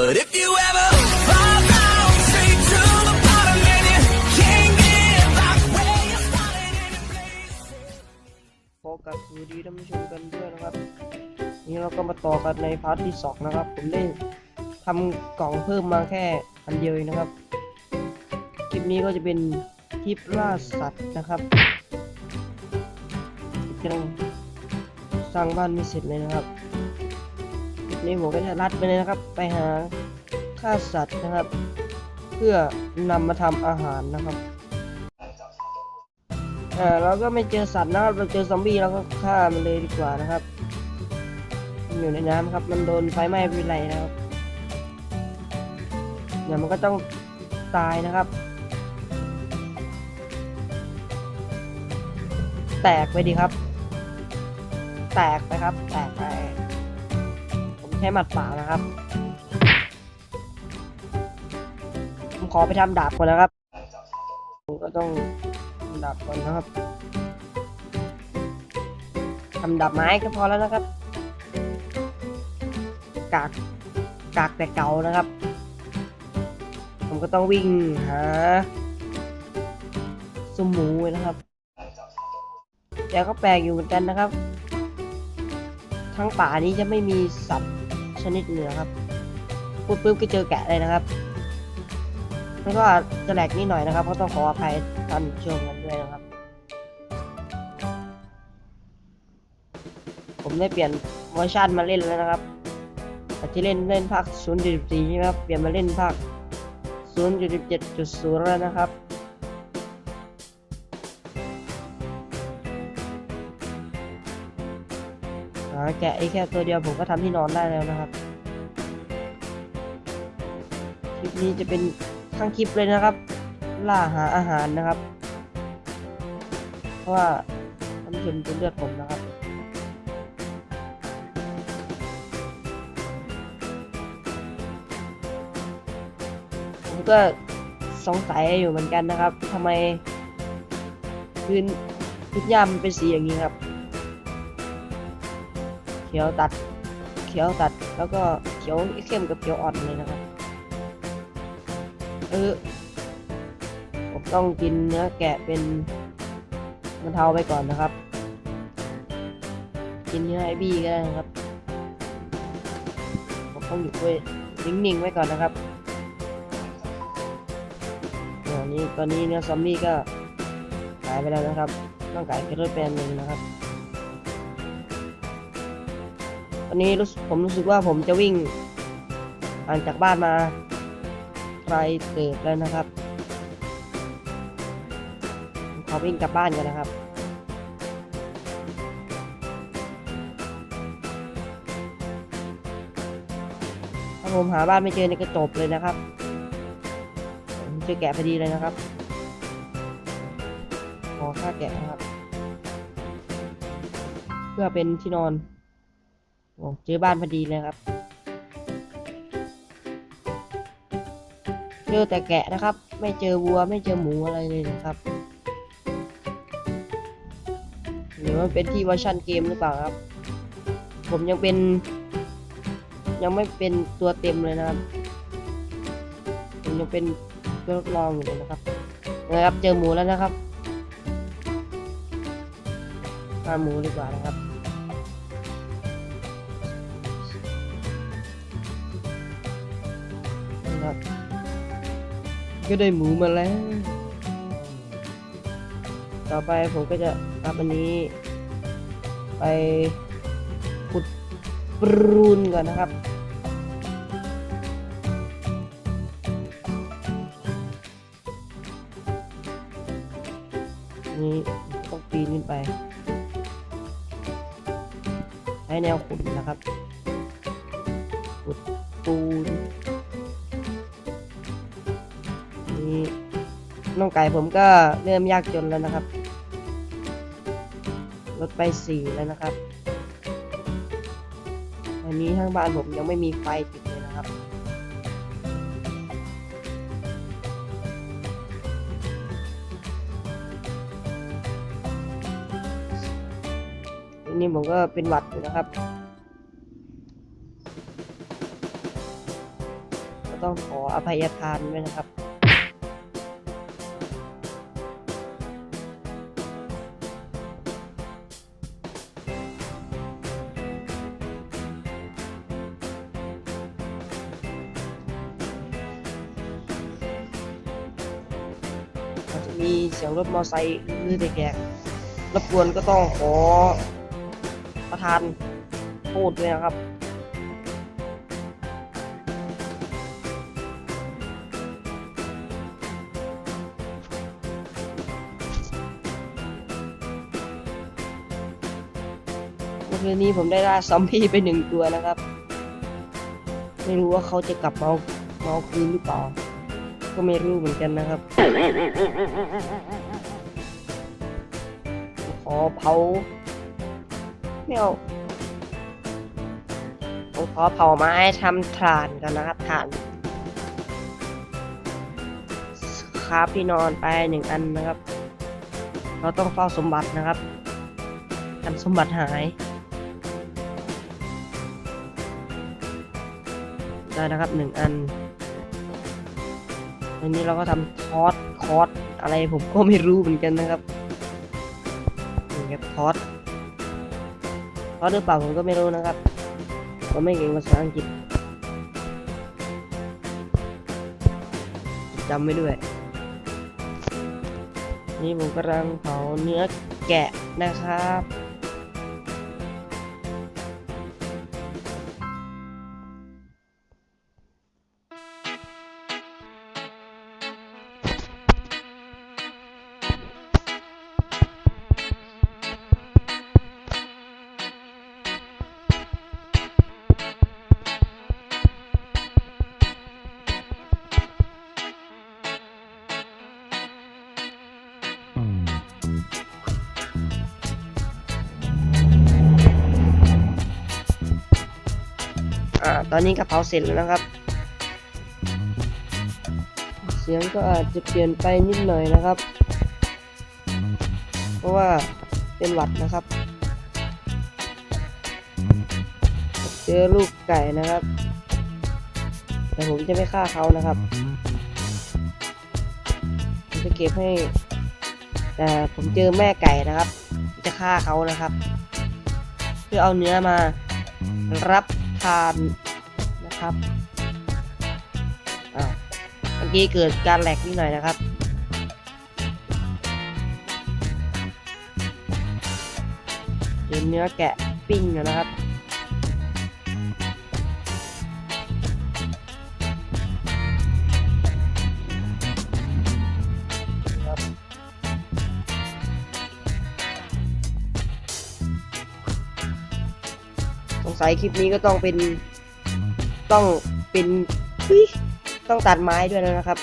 But if you ever fall down straight to the bottom and you can't get back where you started in a place. ขอกับสวัสดีท่านผู้ชมกันด้วยนะครับ นี่เราก็มาต่อกันในพาร์ทที่สองนะครับ ผมได้ทำกล่องเพิ่มมาแค่อันเดียวเองนะครับ คลิปนี้ก็จะเป็นทริปล่าสัตว์นะครับกำลังสร้างบ้านไม่เสร็จเลยนะครับ นี้ผมก็จะรัดไปเลยนะครับ ไปหาฆ่าสัตว์นะครับ เพื่อนำมาทำอาหารนะครับอ่าเราก็ไม่เจอสัตว์นะครับเราเจอซอมบี้เราก็ฆ่ามันเลยดีกว่านะครับมันอยู่ในน้ำครับ มันโดนไฟไหม้ไปเป็นไรนะครับเดี๋ยวมันก็ต้องตายนะครับ แตกไปดีครับ แตกไปครับ แตกไป ใช้หมัดเปล่านะครับ ผมขอไปทำดาบก่อนนะครับ ผมก็ต้องทำดาบก่อนนะครับทำดาบไม้ก็พอแล้วนะครับ กาก กากแต่เก่านะครับ ผมก็ต้องวิ่งหาสมหมูนะครับแต่ก็แปลกอยู่เหมือนกันนะครับ ทั้งป่านี้จะไม่มีสัตว์ ชนิดเหนือครับพูดปุ๊บก็เจอแกะเลยนะครับมันก็จะแหลกนิดหน่อยนะครับ ก็ต้องขออภัยท่านผู้ชมกันด้วยนะครับ ผมได้เปลี่ยนเวอร์ชันมาเล่นแล้วนะครับจาที่เล่นเล่นภาค0.4ใช่ไหมครับ เปลี่ยนมาเล่นภาค0.17.0แล้วนะครับาแกะไอ้แค่ตัวเดียวผมก็ทำที่นอนได้แล้วนะครับ คลิปนี้จะเป็นทั้งคลิปเลยนะครับ ล่าหาอาหารนะครับ เพราะว่าท่านผู้ชมจะเลือดผมนะครับผมก็สงสัยอยู่เหมือนกันนะครับทำไมพื้นพื้นหญ้ามันเป็นสีอย่างนี้ครับ เขียวตัดเขียวตัดแล้วก็เขียวเข้มกับเขียวอ่อนเลยนะครับ เออผมต้องกินเนื้อแกะเป็นมันเทาไปก่อนนะครับ กินเนื้อไอบี้ก็ได้นะครับ ผมต้องอยู่ด้วยนิ่งๆไว้ก่อนนะครับตอนนี้ตอนนี้เนื้อซอมบี้ก็หายไปแล้วนะครับต้องไก่ไปด้วยแปลนหนึ่งนะครับ ตอนนี้รู้ผมรู้สึกว่าผมจะวิ่งห่างจากบ้านมาไกลเกิดแล้วนะครับขอวิ่งกลับบ้านกันนะครับถ้าผมหาบ้านไม่เจอเนี่ยก็จบเลยนะครับผมเจอแกะพอดีเลยนะครับขอค่าแกะนะครับ เพื่อเป็นที่นอน โอ้เจอบ้านพอดีเลยครับ เจอแต่แกะนะครับ ไม่เจอวัวไม่เจอหมูอะไรเลยนะครับหรือว่าเป็นที่เวอร์ชันเกมหรือเปล่าครับ ผมยังเป็น ยังไม่เป็นตัวเต็มเลยนะครับ ผมยังเป็นตัวทดลองอยู่เลยนะครับนะครับ เจอหมูแล้วนะครับฆ่าหมูดีกว่านะครับ ก็ได้หมูมาแล้ว ต่อไปผมก็จะเอาอันนี้ ไปขุดปรูนก่อนนะครับนี่ต้องปีนขึ้นไปใช้แนวขุดนะครับ ขุดปูน นี่น้องไก่ผมก็เริ่มยากจนแล้วนะครับ ลดไปสี่แล้วนะครับอันนี้ทั้งบ้านผมยังไม่มีไฟติดเลยนะครับ อันนี้ผมก็เป็นหวัดอยู่นะครับ ก็ต้องขออภัยทานด้วยนะครับ มีเสียงรถมอไซค์อื้อแกกรบกวนก็ต้องขอประทานโทษด้วยนะครับเมื่อนนี้ผมได้ล่าซอมบี้ไปหนึ่งตัวนะครับ ไม่รู้ว่าเขาจะกลับมาเมาเอาคืนหรือเปล่า ก็ไม่รู้เหมือนกันนะครับ ขอเผาไม่เอาผมขอเผาไม้ทำถ่านกันนะครับถ่านคราบที่นอนไปหนึ่งอันนะครับ เราต้องเฝ้าสมบัตินะครับกันสมบัติหายได้นะครับหนึ่งอัน อันนี้เราก็ทำทอสคอสอะไรผมก็ไม่รู้เหมือนกันนะครับนี่ครับทอสทอสหรือเปล่าผมก็ไม่รู้นะครับผมไม่เก่งภาษาอังกฤษจำไม่ด้วย นี่ผมกำลังเผาเนื้อแกะนะครับ ตอนนี้กระเพราเสร็จแล้วนะครับ เสียงก็อาจจะเปลี่ยนไปนิดหน่อยนะครับ เพราะว่าเป็นหวัดนะครับ เจอลูกไก่นะครับ แต่ผมจะไม่ฆ่าเขานะครับผมจะเก็บให้ แต่ผมเจอแม่ไก่นะครับ จะฆ่าเขานะครับ เพื่อเอาเนื้อมารับทาน นะครับอ้าวเมื่อกี้เกิดการแหลกนิดหน่อยนะครับเป็นเนื้อแกะปิ้งนะครับสงสัยคลิปนี้ก็ต้องเป็น ต้องเป็นต้องตัดไม้ด้วยแล้วนะครับ